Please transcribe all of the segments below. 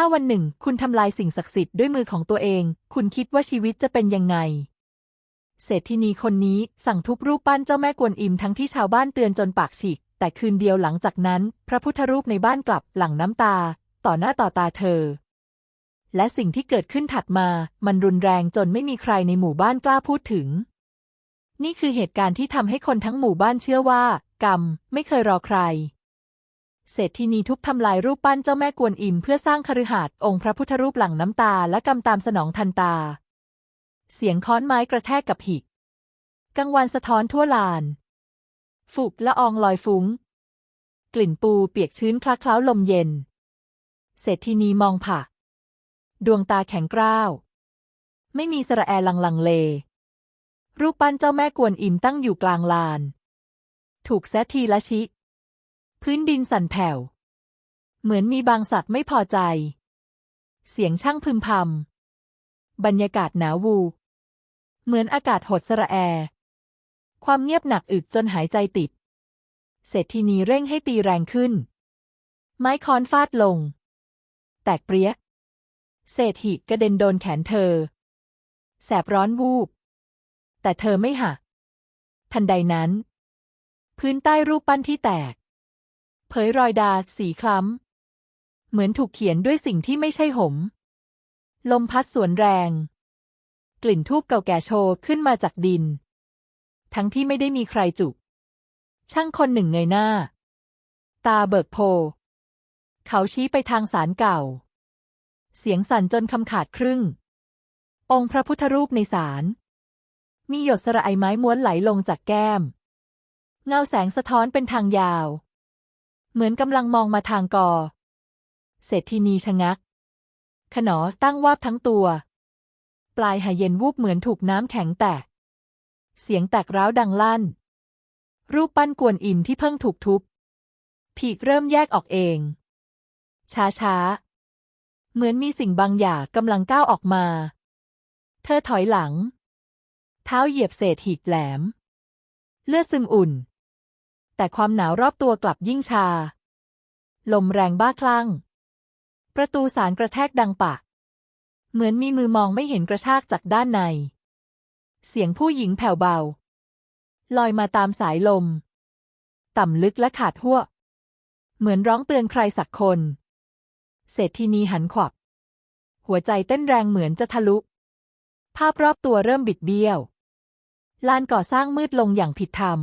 ถ้าวันหนึ่งคุณทำลายสิ่งศักดิ์สิทธิ์ด้วยมือของตัวเอง คุณคิดว่าชีวิตจะเป็นยังไง เศรษฐินีคนนี้สั่งทุบรูปปั้นเจ้าแม่กวนอิมทั้งที่ชาวบ้านเตือนจนปากฉีก แต่คืนเดียวหลังจากนั้น พระพุทธรูปในบ้านกลับหลั่งน้ำตา ต่อหน้าต่อตาเธอ และสิ่งที่เกิดขึ้นถัดมา มันรุนแรงจนไม่มีใครในหมู่บ้านกล้าพูดถึง นี่คือเหตุการณ์ที่ทำให้คนทั้งหมู่บ้านเชื่อว่า กรรมไม่เคยรอใคร เศรษฐินีทุบทำลายรูปปั้นเจ้าแม่กวนอิมเพื่อสร้างคฤหาสน์องค์พระพุทธรูปหลังน้ำตาและกำตามสนองทันตา เสียงค้อนไม้กระแทกกับหิกกังวันสะท้อนทั่วลานฝุกละอองลอยฟุง้ง กลิ่นปูเปียกชื้นคล้าเคล้าลมเย็น เศรษฐินีมองผ่าดวงตาแข็งกร้าว ไม่มีสระแอลังลังเล รูปปั้นเจ้าแม่กวนอิมตั้งอยู่กลางลาน ถูกแซทีละชิ พื้นดินสั่นแผ่ว เหมือนมีบางสัตว์ไม่พอใจ เสียงช่างพึมพำ บรรยากาศหนาววู เหมือนอากาศหดสระแอ ความเงียบหนักอึดจนหายใจติด เศรษฐินีเร่งให้ตีแรงขึ้น ไม้ค้อนฟาดลง แตกเปรี้ย เศษหิกระเด็นโดนแขนเธอ แสบร้อนวูบ แต่เธอไม่หักทันใดนั้น พื้นใต้รูปปั้นที่แตก เผยรอยดาสีคล้ำ เหมือนถูกเขียนด้วยสิ่งที่ไม่ใช่หม ลมพัดสวนแรง กลิ่นทูบเก่าแก่โชยขึ้นมาจากดิน ทั้งที่ไม่ได้มีใครจุก ช่างคนหนึ่งเงยหน้า ตาเบิกโพ เขาชี้ไปทางศาลเก่า เสียงสั่นจนคำขาดครึ่ง องค์พระพุทธรูปในศาลมีหยดสระไอไม้ม้วนไหลลงจากแก้ม เงาแสงสะท้อนเป็นทางยาว เหมือนกำลังมองมาทางกอ เศรษฐินีชะงัก ขนอตั้งวาบทั้งตัว ปลายหายเย็นวูบเหมือนถูกน้ำแข็งแตก เสียงแตกร้าวดังลั่น รูปปั้นกวนอิมที่เพิ่งถูกทุบผีกเริ่มแยกออกเอง ช้าช้าเหมือนมีสิ่งบางอย่างกำลังก้าวออกมา เธอถอยหลัง เท้าเหยียบเศษหิกแหลม เลือดซึมอุ่น แต่ความหนาวรอบตัวกลับยิ่งชา ลมแรงบ้าคลั่ง ประตูสารกระแทกดังปากเหมือนมีมือมองไม่เห็นกระชากจากด้านใน เสียงผู้หญิงแผ่วเบา ลอยมาตามสายลม ต่ำลึกและขาดหัว เหมือนร้องเตือนใครสักคน เศรษฐินีหันขวับ หัวใจเต้นแรงเหมือนจะทะลุ ภาพรอบตัวเริ่มบิดเบี้ยวลานก่อสร้างมืดลงอย่างผิดธรรม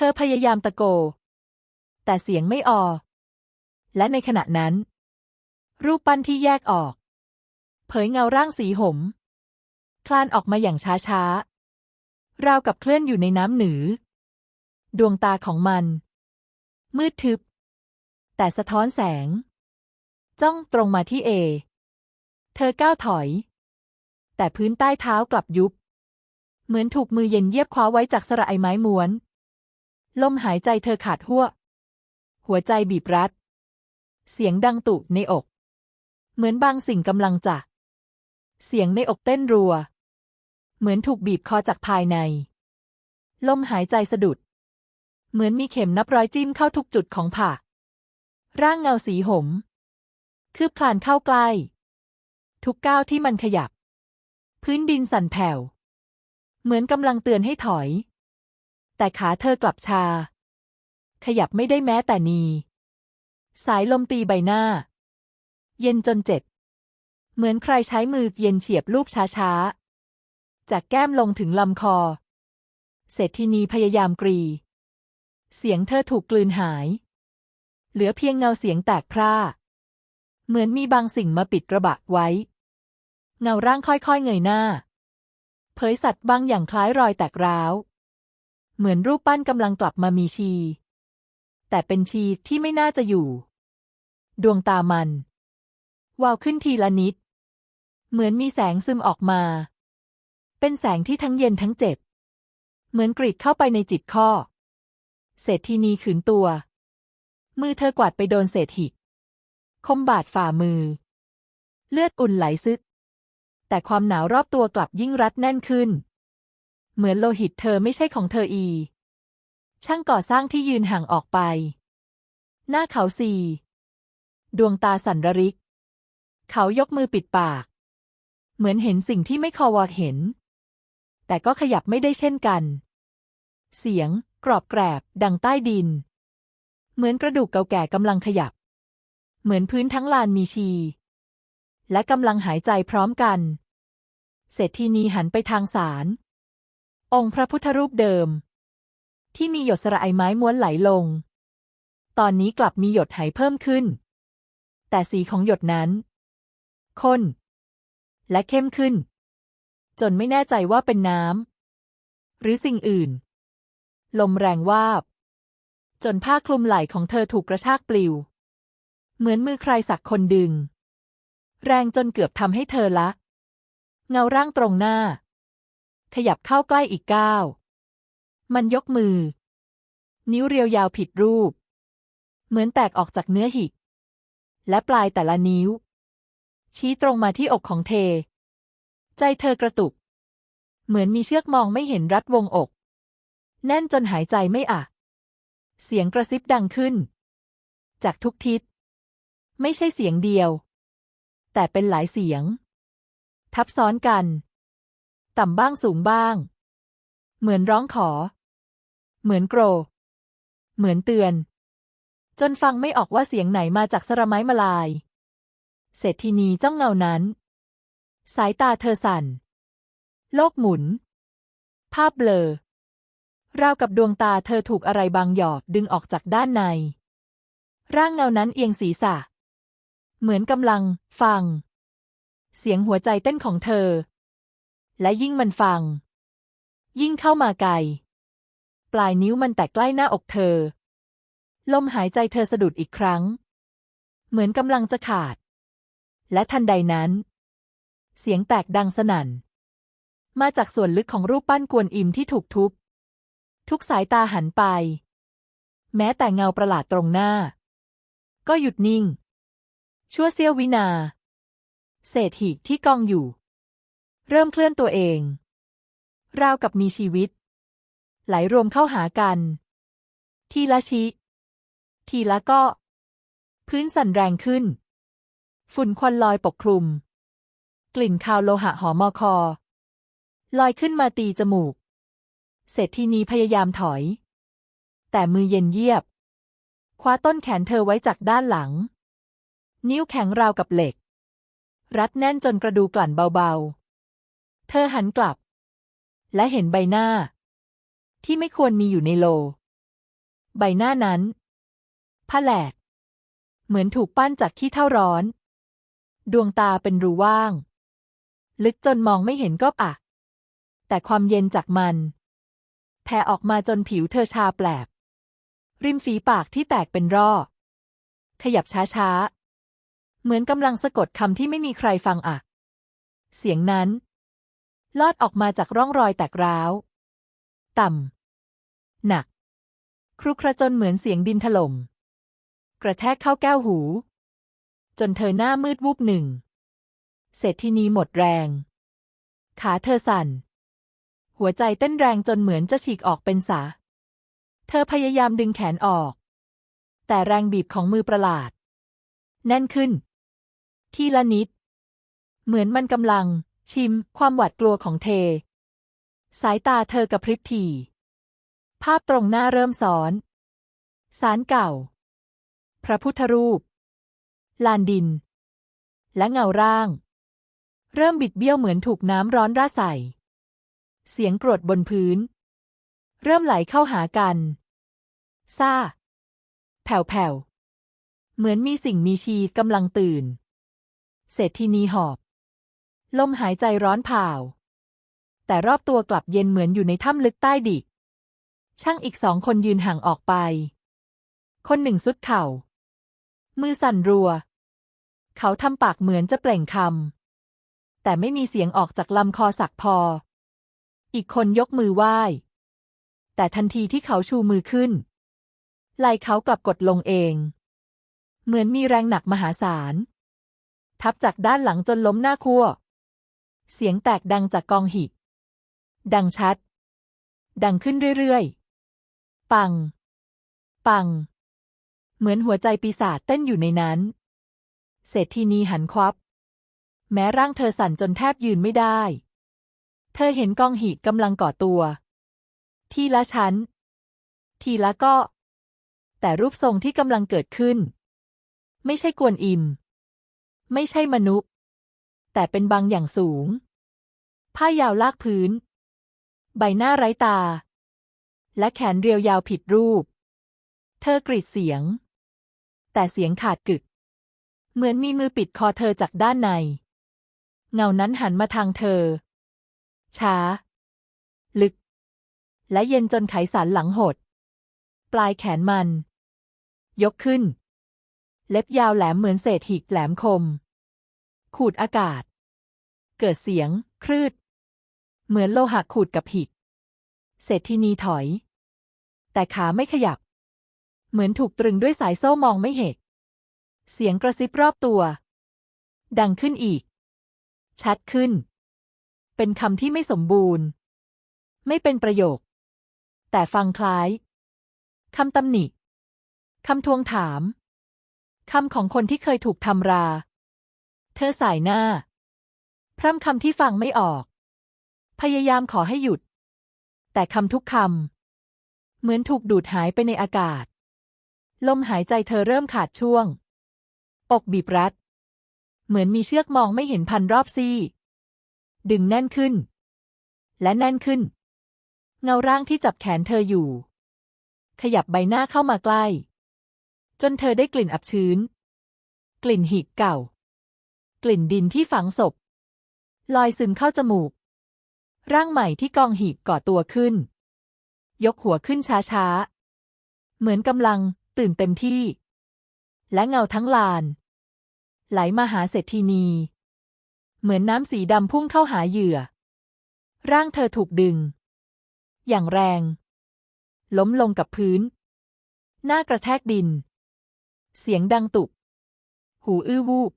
เธอพยายามตะโก แต่เสียงไม่ออก และในขณะนั้น รูปปั้นที่แยกออก เผยเงาร่างสีหม คลานออกมาอย่างช้าๆ ราวกับเคลื่อนอยู่ในน้ำหนือ ดวงตาของมัน มืดทึบ แต่สะท้อนแสง จ้องตรงมาที่เอ เธอก้าวถอย แต่พื้นใต้เท้ากลับยุบ เหมือนถูกมือเย็นเยียบคว้าไว้จากสระไอไม้ม้วน ลมหายใจเธอขาดหัว หัวใจบีบรัด เสียงดังตุในอก เหมือนบางสิ่งกำลังจะ เสียงในอกเต้นรัว เหมือนถูกบีบคอจากภายใน ลมหายใจสะดุด เหมือนมีเข็มนับร้อยจิ้มเข้าทุกจุดของผ่า ร่างเงาสีหม คืบคลานเข้าใกล้ ทุกก้าวที่มันขยับ พื้นดินสั่นแผ่ว เหมือนกำลังเตือนให้ถอย แต่ขาเธอกลับชา ขยับไม่ได้แม้แต่นี สายลมตีใบหน้า เย็นจนเจ็บ เหมือนใครใช้มือเย็นเฉียบลูบช้าๆ จากแก้มลงถึงลำคอ เศรษฐินีพยายามกรี เสียงเธอถูกกลืนหาย เหลือเพียงเงาเสียงแตกพร่า เหมือนมีบางสิ่งมาปิดกระบะไว้ เงาร่างค่อยๆเงยหน้า เผยสัตว์บางอย่างคล้ายรอยแตกร้าว เหมือนรูปปั้นกำลังกลับมามีชี แต่เป็นชีที่ไม่น่าจะอยู่ ดวงตามัน วาวขึ้นทีละนิด เหมือนมีแสงซึมออกมา เป็นแสงที่ทั้งเย็นทั้งเจ็บ เหมือนกรีดเข้าไปในจิตข้อ เศรษฐีนีขืนตัว มือเธอกวาดไปโดนเศษหิกคมบาดฝ่ามือ เลือดอุ่นไหลซึก แต่ความหนาวรอบตัวกลับยิ่งรัดแน่นขึ้น เหมือนโลหิตเธอไม่ใช่ของเธออี ช่างก่อสร้างที่ยืนห่างออกไป หน้าเขาสี่ดวงตาสั่นระริก เขายกมือปิดปาก เหมือนเห็นสิ่งที่ไม่คอวอเห็น แต่ก็ขยับไม่ได้เช่นกัน เสียง กรอบแกรบ ดังใต้ดิน เหมือนกระดูกเก่าแก่กำลังขยับ เหมือนพื้นทั้งลานมีชี และกำลังหายใจพร้อมกัน เศรษฐีนีหันไปทางศาล องค์พระพุทธรูปเดิม ที่มีหยดสระไอไม้ม้วนไหลลง ตอนนี้กลับมีหยดไหเพิ่มขึ้น แต่สีของหยดนั้นข้นและเข้มขึ้น จนไม่แน่ใจว่าเป็นน้ำหรือสิ่งอื่น ลมแรงวาบ จนผ้าคลุมไหล่ของเธอถูกกระชากปลิว เหมือนมือใครสักคนดึง แรงจนเกือบทำให้เธอละ เงาร่างตรงหน้า ขยับเข้าใกล้อีกก้าวมันยกมือ นิ้วเรียวยาวผิดรูป เหมือนแตกออกจากเนื้อหิก และปลายแต่ละนิ้ว ชี้ตรงมาที่อกของเท ใจเธอกระตุก เหมือนมีเชือกมองไม่เห็นรัดวงอก แน่นจนหายใจไม่อะเสียงกระซิบดังขึ้น จากทุกทิศ ไม่ใช่เสียงเดียว แต่เป็นหลายเสียง ทับซ้อนกัน ต่ำบ้างสูงบ้าง เหมือนร้องขอ เหมือนโกร เหมือนเตือน จนฟังไม่ออกว่าเสียงไหนมาจากสระไม้มาลาย เศรษฐินีจ้องเงานั้น สายตาเธอสั่น โลกหมุน ภาพเบลอราวกับดวงตาเธอถูกอะไรบางหยอบดึงออกจากด้านใน ร่างเงานั้นเอียงศีรษะ เหมือนกำลัง ฟัง เสียงหัวใจเต้นของเธอ และยิ่งมันฟัง ยิ่งเข้ามาไกล ปลายนิ้วมันแตะใกล้หน้าอกเธอ ลมหายใจเธอสะดุดอีกครั้ง เหมือนกำลังจะขาด และทันใดนั้น เสียงแตกดังสนั่น มาจากส่วนลึกของรูปปั้นกวนอิมที่ถูกทุบ ทุกสายตาหันไป แม้แต่เงาประหลาดตรงหน้า ก็หยุดนิ่ง ชั่วเสี้ยววินา เศษหินที่กองอยู่ เริ่มเคลื่อนตัวเอง ราวกับมีชีวิต ไหลรวมเข้าหากัน ทีละชิ ทีละก็ พื้นสั่นแรงขึ้น ฝุ่นควันลอยปกคลุม กลิ่นคาวโลหะหอมมอคอ ลอยขึ้นมาตีจมูก เศรษฐีนีพยายามถอย แต่มือเย็นเยียบ คว้าต้นแขนเธอไว้จากด้านหลัง นิ้วแข็งราวกับเหล็ก รัดแน่นจนกระดูกกลั่นเบาๆ เธอหันกลับ และเห็นใบหน้า ที่ไม่ควรมีอยู่ในโล ใบหน้านั้นผแหลก เหมือนถูกปั้นจากขี้เท่าร้อน ดวงตาเป็นรูว่าง ลึกจนมองไม่เห็นก็อะ แต่ความเย็นจากมัน แผ่ออกมาจนผิวเธอชาแปลบ ริมฝีปากที่แตกเป็นร่อ ขยับช้าๆ เหมือนกำลังสะกดคำที่ไม่มีใครฟังอะ เสียงนั้น ลอดออกมาจากร่องรอยแตกร้าว ต่ำ หนัก ครุกระจนเหมือนเสียงดินถล่ม กระแทกเข้าแก้วหู จนเธอหน้ามืดวูบหนึ่ง เศรษฐินีหมดแรง ขาเธอสั่น หัวใจเต้นแรงจนเหมือนจะฉีกออกเป็นสา เธอพยายามดึงแขนออก แต่แรงบีบของมือประหลาด แน่นขึ้น ทีละนิด เหมือนมันกำลัง ชิม ความหวาดกลัวของเท สายตาเธอกระพริบทีภาพตรงหน้าเริ่มซ้อนสารเก่า พระพุทธรูป ลานดิน และเงาร่าง เริ่มบิดเบี้ยวเหมือนถูกน้ำร้อนราใส่ เสียงกรดบนพื้น เริ่มไหลเข้าหากัน ซ่า แผ่วๆ เหมือนมีสิ่งมีชีกำลังตื่น เศรษฐีนีหอบ ลมหายใจร้อนเผาแต่รอบตัวกลับเย็นเหมือนอยู่ในถ้ำลึกใต้ดิกช่างอีกสองคนยืนห่างออกไป คนหนึ่งสุดเข่า มือสั่นรัว เขาทำปากเหมือนจะเปล่งคำ แต่ไม่มีเสียงออกจากลำคอสักพอ อีกคนยกมือไหว้ แต่ทันทีที่เขาชูมือขึ้น ไหล่เขากลับกดลงเอง เหมือนมีแรงหนักมหาศาล ทับจากด้านหลังจนล้มหน้าคั่ว เสียงแตกดังจากกองหินดังชัด ดังขึ้นเรื่อยๆ ปัง ปัง เหมือนหัวใจปีศาจเต้นอยู่ในนั้น เศรษฐีนีหันควับ แม้ร่างเธอสั่นจนแทบยืนไม่ได้ เธอเห็นกองหีกำลังก่อตัว ทีละชั้น ทีละก็ แต่รูปทรงที่กำลังเกิดขึ้น ไม่ใช่กวนอิม ไม่ใช่มนุษย์ แต่เป็นบางอย่างสูง ผ้ายาวลากพื้น ใบหน้าไร้ตา และแขนเรียวยาวผิดรูป เธอกรีดเสียง แต่เสียงขาดกึก เหมือนมีมือปิดคอเธอจากด้านใน เงานั้นหันมาทางเธอ ช้า ลึก และเย็นจนไขสันหลังหด ปลายแขนมัน ยกขึ้น เล็บยาวแหลมเหมือนเศษหิกแหลมคม ขูดอากาศ เกิดเสียง ครืด เหมือนโลหะขูดกับหิกเศรษฐินีถอย แต่ขาไม่ขยับ เหมือนถูกตรึงด้วยสายโซ่มองไม่เห็น เสียงกระซิบรอบตัว ดังขึ้นอีก ชัดขึ้น เป็นคำที่ไม่สมบูรณ์ ไม่เป็นประโยค แต่ฟังคล้ายคำตำหนิคำทวงถามคำของคนที่เคยถูกทำรา เธอสายหน้า พร่ำคำที่ฟังไม่ออก พยายามขอให้หยุด แต่คำทุกคำ เหมือนถูกดูดหายไปในอากาศ ลมหายใจเธอเริ่มขาดช่วง อกบีบรัด เหมือนมีเชือกมองไม่เห็นพันรอบซี่ ดึงแน่นขึ้น และแน่นขึ้น เงาร่างที่จับแขนเธออยู่ ขยับใบหน้าเข้ามาใกล้ จนเธอได้กลิ่นอับชื้น กลิ่นหิกเก่า กลิ่นดินที่ฝังศพ ลอยซึมเข้าจมูก ร่างใหม่ที่กองหีบก่อตัวขึ้น ยกหัวขึ้นช้าๆ เหมือนกำลังตื่นเต็มที่ และเงาทั้งลาน ไหลมาหาเศรษฐีนี เหมือนน้ำสีดำพุ่งเข้าหาเหยื่อ ร่างเธอถูกดึง อย่างแรง ล้มลงกับพื้น หน้ากระแทกดิน เสียงดังตุบหูอื้อวูบ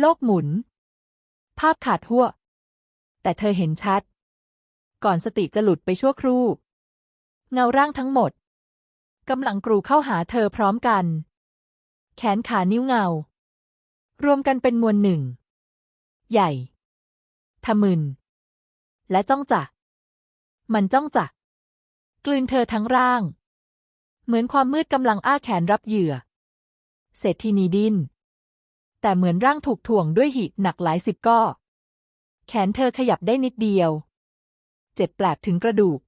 โลกหมุน ภาพขาดหัว แต่เธอเห็นชัด ก่อนสติจะหลุดไปชั่วครู่ เงาร่างทั้งหมดกำลังกรูเข้าหาเธอพร้อมกัน แขนขานิ้วเงา รวมกันเป็นมวลหนึ่ง ใหญ่ทะมึน และจ้องจักมันจ้องจักกลืนเธอทั้งร่าง เหมือนความมืดกำลังอ้าแขนรับเหยื่อ เศรษฐีนีดิน แต่เหมือนร่างถูกถ่วงด้วยหิหนักหลายสิบก้อ แขนเธอขยับได้นิดเดียว เจ็บแปลบถึงกระดูก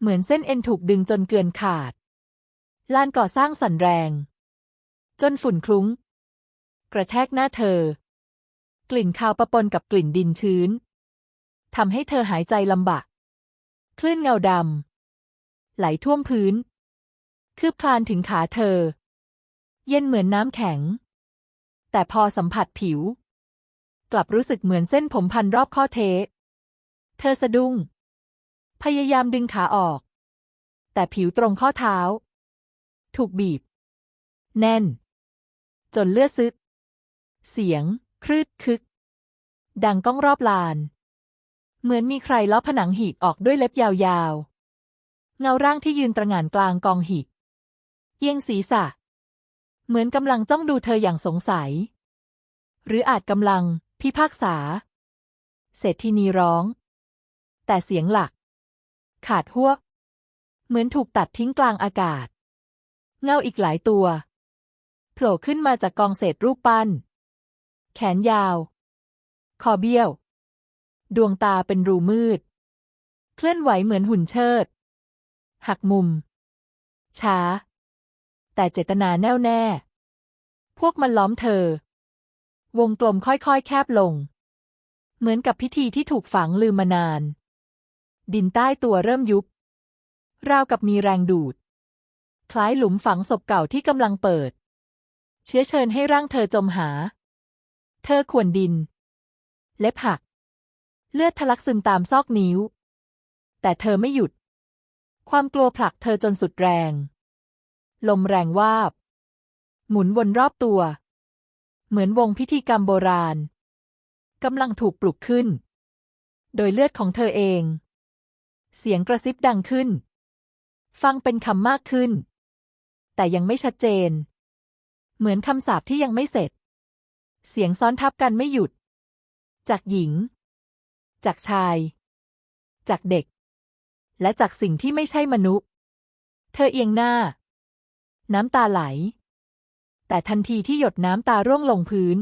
เหมือนเส้นเอ็นถูกดึงจนเกินขาด ลานก่อสร้างสั่นแรง จนฝุ่นคลุ้ง กระแทกหน้าเธอ กลิ่นคาวปะปนกับกลิ่นดินชื้นทำให้เธอหายใจลำบาก คลื่นเงาดำไหลท่วมพื้น คืบคลานถึงขาเธอ เย็นเหมือนน้ำแข็ง แต่พอสัมผัสผิว กลับรู้สึกเหมือนเส้นผมพันรอบข้อเท เธอสะดุ้ง พยายามดึงขาออก แต่ผิวตรงข้อเท้า ถูกบีบ แน่น จนเลือดซึก เสียง ครืดคึก ดังก้องรอบลาน เหมือนมีใครล้อผนังหีบออกด้วยเล็บยาวๆ เงาร่างที่ยืนตระหง่านกลางกองหีบเอียงศีรษะ เหมือนกำลังจ้องดูเธออย่างสงสัย หรืออาจกำลัง พิพากษา เศรษฐินีร้อง แต่เสียงหลัก ขาดหัวเหมือนถูกตัดทิ้งกลางอากาศ เงาอีกหลายตัวโผล่ขึ้นมาจากกองเศษรูปปั้น แขนยาว คอเบี้ยว ดวงตาเป็นรูมืด เคลื่อนไหวเหมือนหุ่นเชิด หักมุม ช้า แต่เจตนาแน่วแน่ พวกมันล้อมเธอ วงกลมค่อยๆ แคบลง เหมือนกับพิธีที่ถูกฝังลืมมานาน ดินใต้ตัวเริ่มยุบ ราวกับมีแรงดูด คล้ายหลุมฝังศพเก่าที่กำลังเปิด เชื้อเชิญให้ร่างเธอจมหา เธอขวนดิน เล็บหัก เลือดทะลักซึมตามซอกนิ้ว แต่เธอไม่หยุด ความกลัวผลักเธอจนสุดแรง ลมแรงวาบ หมุนวนรอบตัว เหมือนวงพิธีกรรมโบราณกำลังถูกปลุกขึ้น โดยเลือดของเธอเอง เสียงกระซิบดังขึ้น ฟังเป็นคำมากขึ้น แต่ยังไม่ชัดเจน เหมือนคำสาปที่ยังไม่เสร็จ เสียงซ้อนทับกันไม่หยุด จากหญิง จากชาย จากเด็ก และจากสิ่งที่ไม่ใช่มนุษย์ เธอเอียงหน้า น้ำตาไหล แต่ทันทีที่หยดน้ำตาร่วงลงพื้น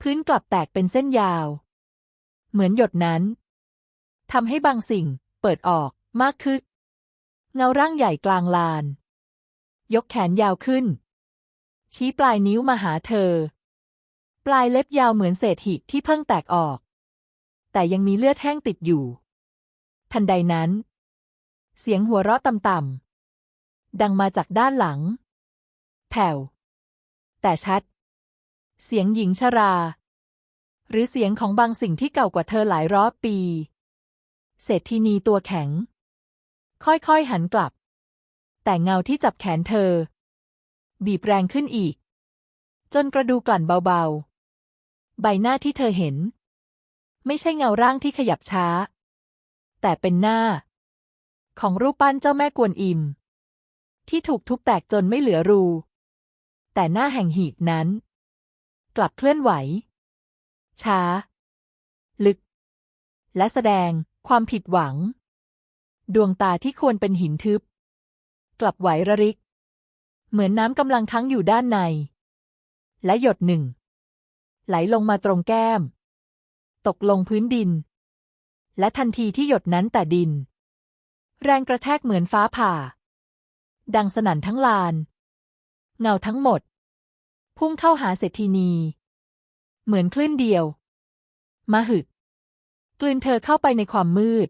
พื้นกลับแตกเป็นเส้นยาว เหมือนหยดนั้นทำให้บางสิ่งเปิดออกมากขึ้นเงาร่างใหญ่กลางลาน ยกแขนยาวขึ้น ชี้ปลายนิ้วมาหาเธอ ปลายเล็บยาวเหมือนเศษหิที่เพิ่งแตกออก แต่ยังมีเลือดแห้งติดอยู่ ทันใดนั้น เสียงหัวเราะต่ำๆ ดังมาจากด้านหลัง แผ่ว แต่ชัด เสียงหญิงชรา หรือเสียงของบางสิ่งที่เก่ากว่าเธอหลายร้อยปี เศรษฐินีตัวแข็ง ค่อยๆหันกลับ แต่เงาที่จับแขนเธอ บีบแรงขึ้นอีก จนกระดูกลั่นเบาๆ ใบหน้าที่เธอเห็น ไม่ใช่เงาร่างที่ขยับช้า แต่เป็นหน้า ของรูปปั้นเจ้าแม่กวนอิม ที่ถูกทุบแตกจนไม่เหลือรู แต่หน้าแห่งหีบนั้น กลับเคลื่อนไหว ช้า ลึก และแสดงความผิดหวัง ดวงตาที่ควรเป็นหินทึบ กลับไหวระริก เหมือนน้ำกำลังค้างอยู่ด้านใน และหยดหนึ่ง ไหลลงมาตรงแก้ม ตกลงพื้นดิน และทันทีที่หยดนั้นแต่ดิน แรงกระแทกเหมือนฟ้าผ่า ดังสนั่นทั้งลาน เงาทั้งหมด พุ่งเข้าหาเศรษฐินี เหมือนคลื่นเดียว มาหึกกลืนเธอเข้าไปในความมืด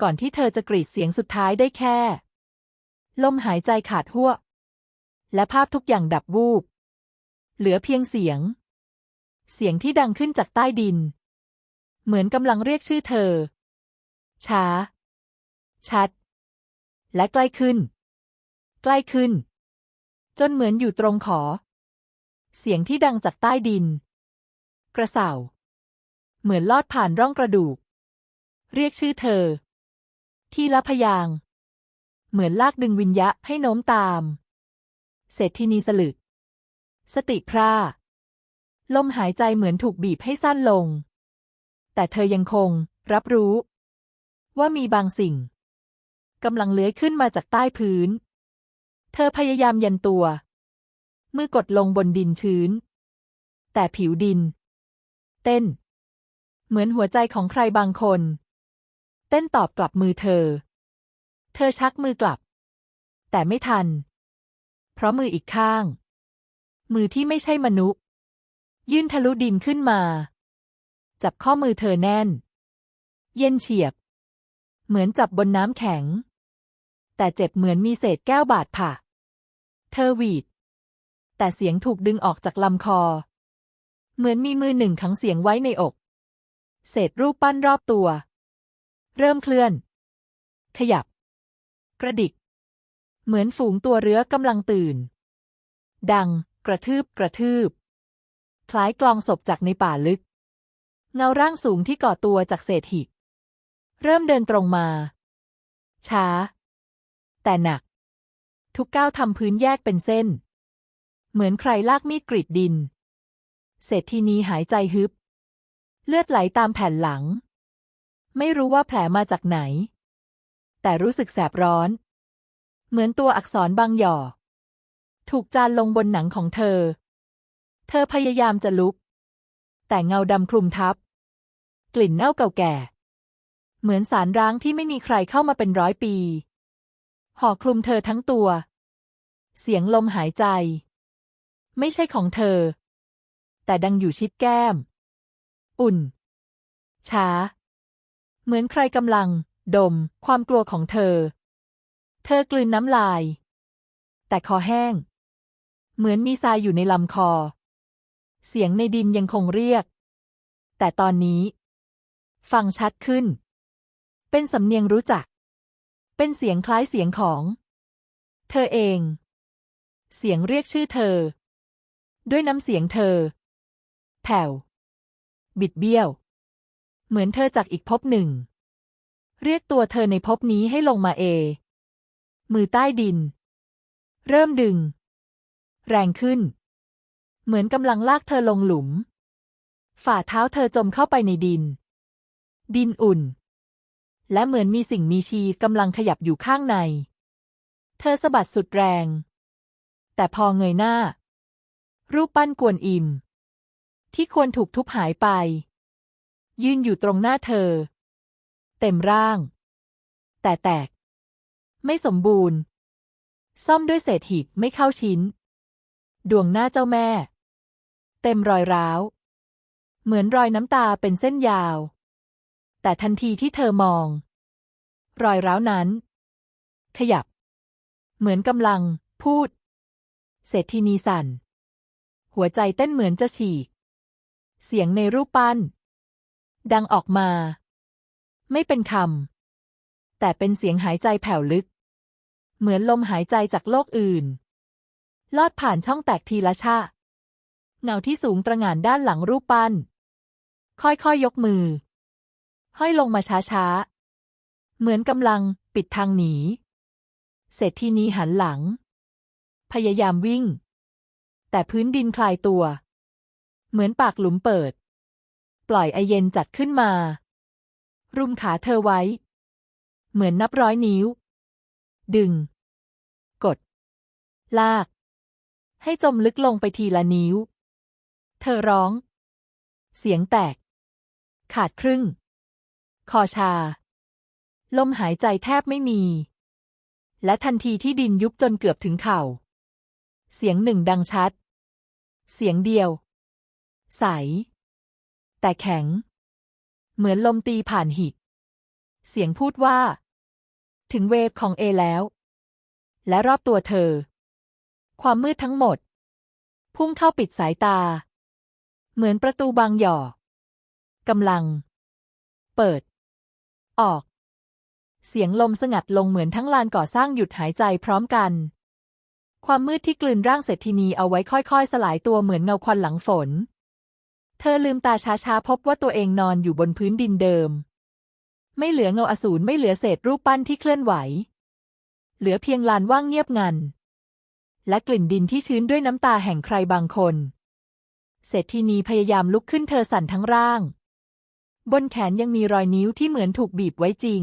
ก่อนที่เธอจะกรีดเสียงสุดท้ายได้แค่ ลมหายใจขาดหัว และภาพทุกอย่างดับวูบ เหลือเพียงเสียง เสียงที่ดังขึ้นจากใต้ดิน เหมือนกำลังเรียกชื่อเธอ ช้า ชัด และใกล้ขึ้น ใกล้ขึ้น จนเหมือนอยู่ตรงขอ เสียงที่ดังจากใต้ดิน กระเสาเหมือนลอดผ่านร่องกระดูก เรียกชื่อเธอ ที่ละพยาง เหมือนลากดึงวิญญาให้โน้มตาม เศรษฐินีสลึก สติพร่าลมหายใจเหมือนถูกบีบให้สั้นลง แต่เธอยังคงรับรู้ ว่ามีบางสิ่งกำลังเลื้อยขึ้นมาจากใต้พื้น เธอพยายามยันตัว มือกดลงบนดินชื้น แต่ผิวดิน เต้น เหมือนหัวใจของใครบางคน เต้นตอบกลับมือเธอ เธอชักมือกลับ แต่ไม่ทัน เพราะมืออีกข้าง มือที่ไม่ใช่มนุษย์ ยื่นทะลุดินขึ้นมา จับข้อมือเธอแน่น เย็นเฉียบ เหมือนจับบนน้ำแข็ง แต่เจ็บเหมือนมีเศษแก้วบาดผ่าเธอหวีด แต่เสียงถูกดึงออกจากลำคอ เหมือนมีมือหนึ่งขังเสียงไว้ในอก เศษรูปปั้นรอบตัว เริ่มเคลื่อน ขยับ กระดิก เหมือนฝูงตัวเรือกำลังตื่น ดัง กระทืบกระทืบ คล้ายกลองศพจากในป่าลึก เงาร่างสูงที่ก่อตัวจากเศษหินเริ่มเดินตรงมา ช้า แต่หนัก ทุกก้าวทำพื้นแยกเป็นเส้น เหมือนใครลากมีดกรีดดิน เศรษฐีนีหายใจฮึบ เลือดไหลตามแผ่นหลัง ไม่รู้ว่าแผลมาจากไหน แต่รู้สึกแสบร้อน เหมือนตัวอักษรบางหย่อ ถูกจานลงบนหนังของเธอ เธอพยายามจะลุก แต่เงาดำคลุมทับ กลิ่นเน่าเก่าแก่ เหมือนสารร้างที่ไม่มีใครเข้ามาเป็นร้อยปี ห่อคลุมเธอทั้งตัว เสียงลมหายใจ ไม่ใช่ของเธอ แต่ดังอยู่ชิดแก้ม อุ่น ช้า เหมือนใครกำลัง ดม ความกลัวของเธอ เธอกลืนน้ำลาย แต่คอแห้ง เหมือนมีทรายอยู่ในลำคอ เสียงในดินยังคงเรียก แต่ตอนนี้ ฟังชัดขึ้น เป็นสำเนียงรู้จัก เป็นเสียงคล้ายเสียงของ เธอเอง เสียงเรียกชื่อเธอ ด้วยน้ำเสียงเธอ แผ่ว บิดเบี้ยว เหมือนเธอจากอีกภพหนึ่ง เรียกตัวเธอในภพนี้ให้ลงมาเอ มือใต้ดิน เริ่มดึง แรงขึ้น เหมือนกำลังลากเธอลงหลุม ฝ่าเท้าเธอจมเข้าไปในดิน ดินอุ่น และเหมือนมีสิ่งมีชีกำลังขยับอยู่ข้างใน เธอสะบัดสุดแรง แต่พอเงยหน้า รูปปั้นกวนอิม ที่ควรถูกทุบหายไป ยืนอยู่ตรงหน้าเธอ เต็มร่าง แต่แตก ไม่สมบูรณ์ ซ่อมด้วยเศษหินไม่เข้าชิ้น ดวงหน้าเจ้าแม่ เต็มรอยร้าว เหมือนรอยน้ำตาเป็นเส้นยาว แต่ทันทีที่เธอมอง รอยร้าวนั้น ขยับ เหมือนกำลัง พูด เศรษฐินีสั่น หัวใจเต้นเหมือนจะฉีก เสียงในรูปปั้น ดังออกมา ไม่เป็นคำแต่เป็นเสียงหายใจแผ่วลึก เหมือนลมหายใจจากโลกอื่น ลอดผ่านช่องแตกทีละชาเงาที่สูงตระหง่านด้านหลังรูปปั้น ค่อยๆยยกมือ ห้อยลงมาช้าๆ เหมือนกำลังปิดทางหนีเสร็จทีนี้หันหลัง พยายามวิ่ง แต่พื้นดินคลายตัว เหมือนปากหลุมเปิด ปล่อยไอเย็นจัดขึ้นมา รุมขาเธอไว้ เหมือนนับร้อยนิ้ว ดึง กด ลาก ให้จมลึกลงไปทีละนิ้ว เธอร้อง เสียงแตก ขาดครึ่ง คอชา ลมหายใจแทบไม่มี และทันทีที่ดินยุบจนเกือบถึงเข่า เสียงหนึ่งดังชัด เสียงเดียว ใส แต่แข็ง เหมือนลมตีผ่านหินเสียงพูดว่า ถึงเวฟของเอแล้ว และรอบตัวเธอ ความมืดทั้งหมด พุ่งเข้าปิดสายตา เหมือนประตูบางหย่อกำลัง เปิด ออก เสียงลมสงัดลงเหมือนทั้งลานก่อสร้างหยุดหายใจพร้อมกัน ความมืดที่กลืนร่างเศรษฐินีเอาไว้ค่อยๆ สลายตัวเหมือนเงาควันหลังฝน เธอลืมตาช้าๆพบว่าตัวเองนอนอยู่บนพื้นดินเดิม ไม่เหลือเงาอสูรไม่เหลือเศษรูปปั้นที่เคลื่อนไหว เหลือเพียงลานว่างเงียบงัน และกลิ่นดินที่ชื้นด้วยน้ำตาแห่งใครบางคนเศรษฐินีพยายามลุกขึ้นเธอสั่นทั้งร่าง บนแขนยังมีรอยนิ้วที่เหมือนถูกบีบไว้จริง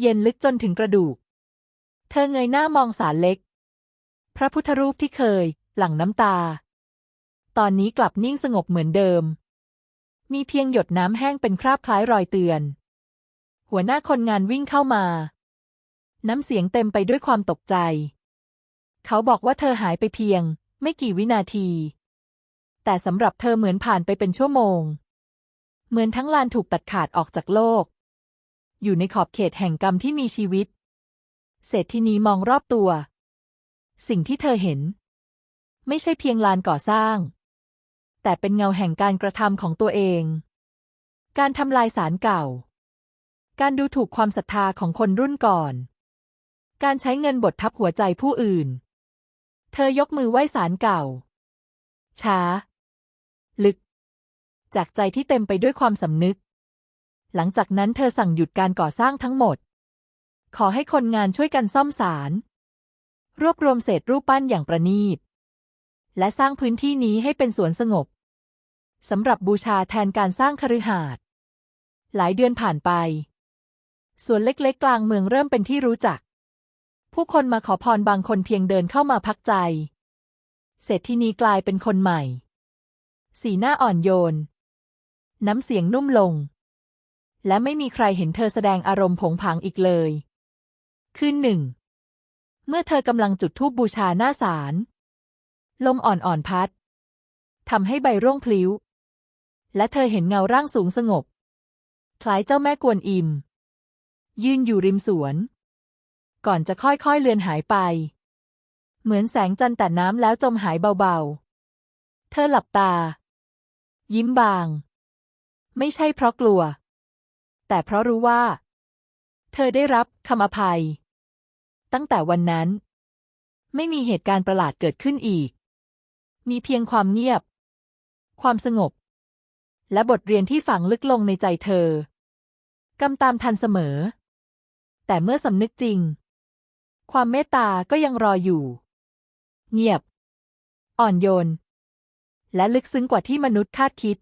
เย็นลึกจนถึงกระดูก เธอเงยหน้ามองสารเล็ก พระพุทธรูปที่เคย หลั่งน้ำตา ตอนนี้กลับนิ่งสงบเหมือนเดิม มีเพียงหยดน้ำแห้งเป็นคราบคล้ายรอยเตือน หัวหน้าคนงานวิ่งเข้ามา น้ำเสียงเต็มไปด้วยความตกใจ เขาบอกว่าเธอหายไปเพียง ไม่กี่วินาที แต่สำหรับเธอเหมือนผ่านไปเป็นชั่วโมง เหมือนทั้งลานถูกตัดขาดออกจากโลก อยู่ในขอบเขตแห่งกรรมที่มีชีวิต เศรษฐินีมองรอบตัว สิ่งที่เธอเห็น ไม่ใช่เพียงลานก่อสร้าง แต่เป็นเงาแห่งการกระทำของตัวเอง การทำลายสารเก่า การดูถูกความศรัทธาของคนรุ่นก่อน การใช้เงินบดทับหัวใจผู้อื่น เธอยกมือไหว้สารเก่า ช้า ลึก จากใจที่เต็มไปด้วยความสำนึก หลังจากนั้นเธอสั่งหยุดการก่อสร้างทั้งหมด ขอให้คนงานช่วยกันซ่อมสาร รวบรวมเศษรูปปั้นอย่างประณีต และสร้างพื้นที่นี้ให้เป็นสวนสงบสำหรับบูชาแทนการสร้างคฤหาสน์หลายเดือนผ่านไปสวนเล็กๆ กลางเมืองเริ่มเป็นที่รู้จัก ผู้คนมาขอพรบางคนเพียงเดินเข้ามาพักใจ เศรษฐินีกลายเป็นคนใหม่ สีหน้าอ่อนโยน น้ำเสียงนุ่มลง และไม่มีใครเห็นเธอแสดงอารมณ์ผงผางอีกเลย คืนหนึ่ง เมื่อเธอกำลังจุดธูปบูชาหน้าศาล ลมอ่อนๆพัดทำให้ใบร่วงพลิ้ว และเธอเห็นเงาร่างสูงสงบ คล้ายเจ้าแม่กวนอิม ยืนอยู่ริมสวน ก่อนจะค่อยๆเลือนหายไป เหมือนแสงจันทร์แต่น้ำแล้วจมหายเบาๆ เธอหลับตา ยิ้มบาง ไม่ใช่เพราะกลัว แต่เพราะรู้ว่า เธอได้รับคำอภัย ตั้งแต่วันนั้น ไม่มีเหตุการณ์ประหลาดเกิดขึ้นอีก มีเพียงความเงียบ ความสงบ และบทเรียนที่ฝังลึกลงในใจเธอกำตามทันเสมอ แต่เมื่อสำนึกจริง ความเมตตาก็ยังรออยู่ เงียบ อ่อนโยน และลึกซึ้งกว่าที่มนุษย์คาดคิด